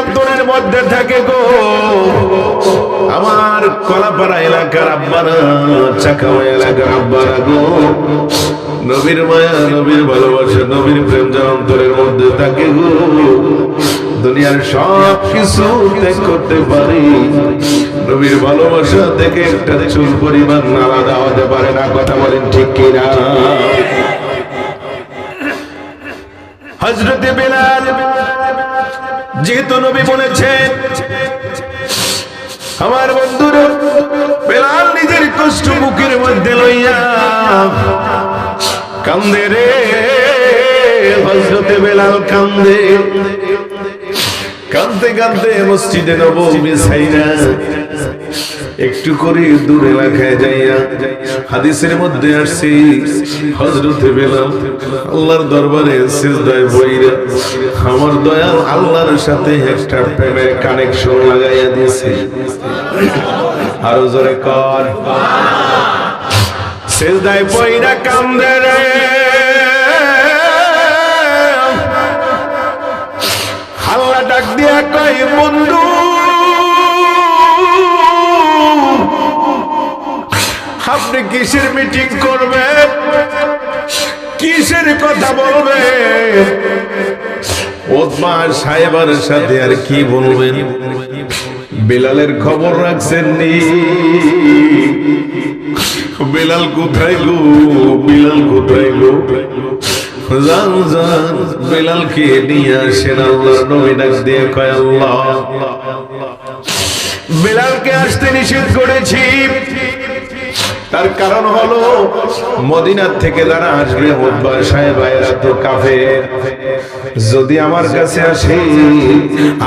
অন্তরের মধ্যে থাকে গো, আমার কলাপাড়া এলাকার আব্বারা চাকামা এলাকার আব্বারা গো। নবীর মায়া, নবীর ভালোবাসা, নবীর প্রেম মধ্যে থাকে গো। দুনিয়ার সব কিছু করতে পারি। নবীর ভালোবাসা থেকে একটা চুল পরিমাণ আলাদা হতে পারে না, কথা বলেন ঠিক কিনা? হজরতে বেলাল, যেহেতু নবী বলেছেন, আমার বন্ধুরা, বেলাল নিজের কষ্ট বুকের মধ্যে লইয়া কান্দে রে হজরতে বেলাল কান্দে। কান্দতে কান্দতে মসজিদে নবমী ছাইরা একটু করে দূর এলাকায় যাইয়া হাদিসের মধ্যে আসছি হজরতে বেলাল আল্লাহর দরবারে সিজদায় বইরা আমার দয়াল আল্লাহর সাথে একটা প্রেমের কানেকশন লাগাইয়া দিয়েছে। আরও জোরে কর। সিজদায় বইরা কান্দে রে। আল্লাহ ডাক দিয়া কই বন্ধু আপনি কিসের মিটিং করবেন কিসের কথা বলবেন ওদমা সাহেবের সাথে আর কি বলবেন? বেলালের খবর রাখছেন নি বেলাল কোথায় গো? বেলাল কোথায় গো? জান জান, বেলালকে নিয়ে আসেন আল্লাহর নবী, ডাক দিয়ে কয় আল্লাহ। বেলালকে আসতে নিষেধ করেছি। তার কারণ হলো, মদিনার থেকে যারা আসবে মুদ্বা সাহেব তো যদি আমার কাছে আসে,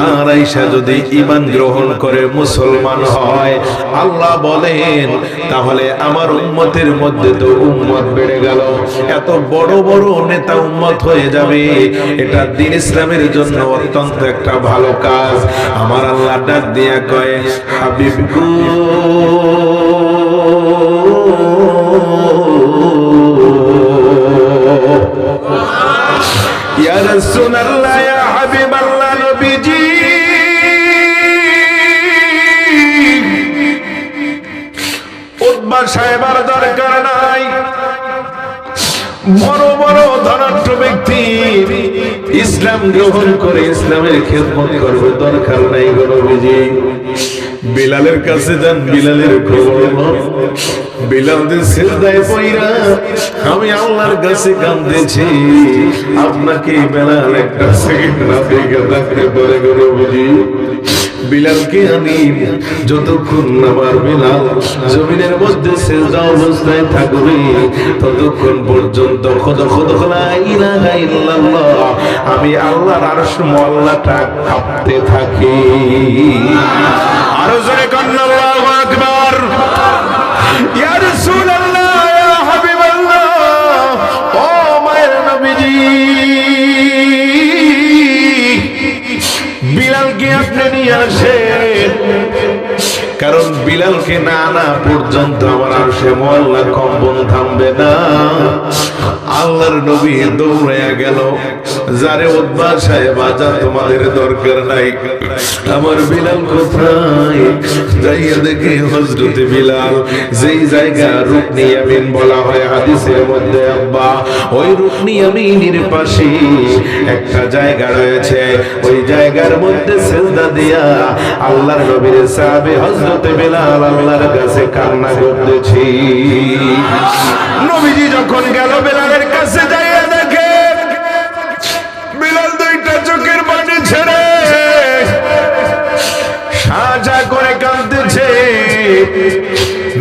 আর আইসা যদি ইমান গ্রহণ করে মুসলমান হয়, আল্লাহ বলেন, তাহলে আমার উম্মতের মধ্যে তো উম্মত বেড়ে গেল। এত বড় বড় নেতা উম্মত হয়ে যাবে, এটা দিন ইসলামের জন্য অত্যন্ত একটা ভালো কাজ। আমার আল্লাহ ডাক দিয়া কয়, হাবিব ইয়া রাসূলুল্লাহ ইয়া হাবিবাল্লাহ নবীজি উতবা সাহেবার দরকার নাই। বড় বড় ধনাঢ্য ব্যক্তি ইসলাম গ্রহণ করে ইসলামের খেদমত করবে, দরকার নাই গরবিজি বিলালের কাছে যান, বিলালের খবর। বিলালদের সিজদায় পইরা আমি আল্লাহর কাছে কান্দেছি। আপনাকে বেলাল একটা সেকেন্ড না দেখে থাকতে পারে গরবিজি বিলালকে আমি যতক্ষণ আমার বিলাল, জমিনের মধ্যে সেজদা অবস্থায় থাকবে, ততক্ষণ পর্যন্ত খোদ খোদ লা ইলাহা ইল্লাল্লাহ, আমি আল্লাহর আরশ মোল্লাটা কাঁপতে থাকি। বিলালকে আপনি নিয়ে আসেন। কারণ বিলালকে না না পর্যন্ত আমার আসে মোল্লা কম্পন থামবে না। আল্লাহর নবী দৌড়াইয়া গেল। যারে উদ্বার সাহেব আজা তোমাদের দরকার নাই। আমার বিলাল কোথায়? যাইয়া দেখে হজরতে বিলাল। যেই জায়গা রুকনি আমিন বলা হয় হাদিসের মধ্যে, আব্বা, ওই রুকনি আমিনের পাশে একটা জায়গা রয়েছে। ওই জায়গার মধ্যে সেজদা দিয়া আল্লাহর নবীর সাহাবে হযরতে বিলাল আল্লাহর কাছে কান্না করতেছি। নবীজি যখন গেল বেলালের কাছে যাইয়া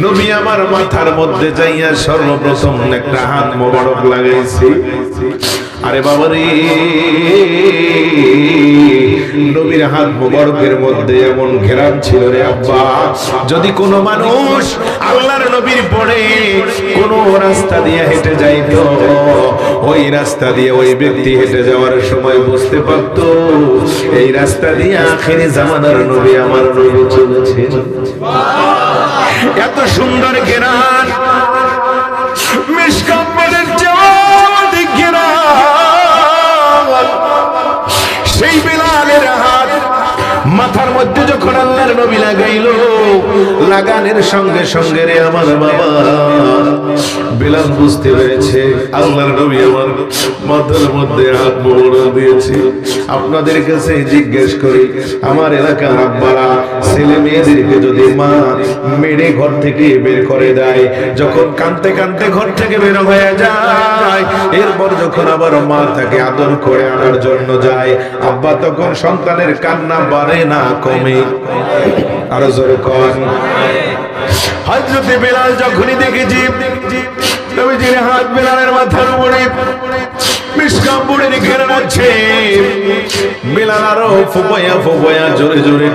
নবী আমার মাথার মধ্যে যাইয়া সর্বপ্রথম একটা হাত মোবারক লাগাইছি। আরে বাবা রে, নবীর হাত মোবারকের মধ্যে এমন ঘেরাম ছিল রে আব্বা। যদি কোনো মানুষ আল্লাহর নবীর পরে কোন রাস্তা দিয়ে হেঁটে যাইতো, ওই রাস্তা দিয়ে ওই ব্যক্তি হেঁটে যাওয়ার সময় বুঝতে পারত, এই রাস্তা দিয়ে আখেরি জামানার নবী আমার নবী চলেছে এত সুন্দর গেরান মিসকাম্পের সেই হাত মাথার মধ্যে যখন আল্লাহর নবী লাগাইল, লাগানের সঙ্গে সঙ্গে রে আমার বাবা, বিলাল বুঝতে পেরেছে, আল্লাহর নবী আমার মাথার মধ্যে হাত মোড় দিয়েছে। আপনাদের কাছে জিজ্ঞেস করি, আমার এলাকার আব্বারা, ছেলে মেয়েদেরকে যদি মা মেরে ঘর থেকে বের করে দেয়, যখন কানতে কানতে ঘর থেকে বের হয়ে যায় এরপর যখন আবার মা তাকে আদর করে আনার জন্য যায়, আব্বা তখন সন্তানের কান্না বাড়ে না, কমে। আরও জোরে কন। বেলাল যখনই দেখেছি হাত মাথার আরও জোরে জোরে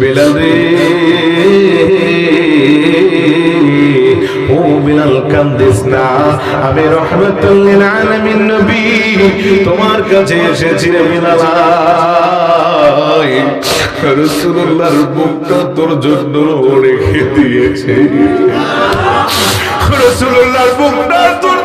বেলাল রে। কান্দিস না। আমি রহমতুল্লিল আলামিন নবী, তোমার কাছে এসেছি রে বিলালাই রাসূলুল্লাহর বুকটা তোর জন্য রেখে দিয়েছে। রাসূলুল্লাহর বুকটা তোর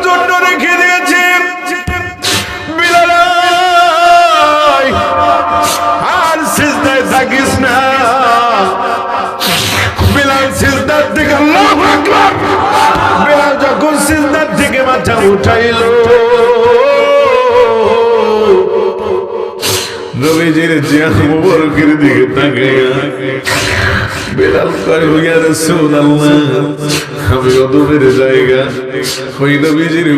থেকে উঠাইল। নবীজির জিয়া মুবারকের দিকে তাকাইয়া বেলাল কয় হইয়া রাসূলুল্লাহ। আমি অদবের জায়গা। হই নবীজির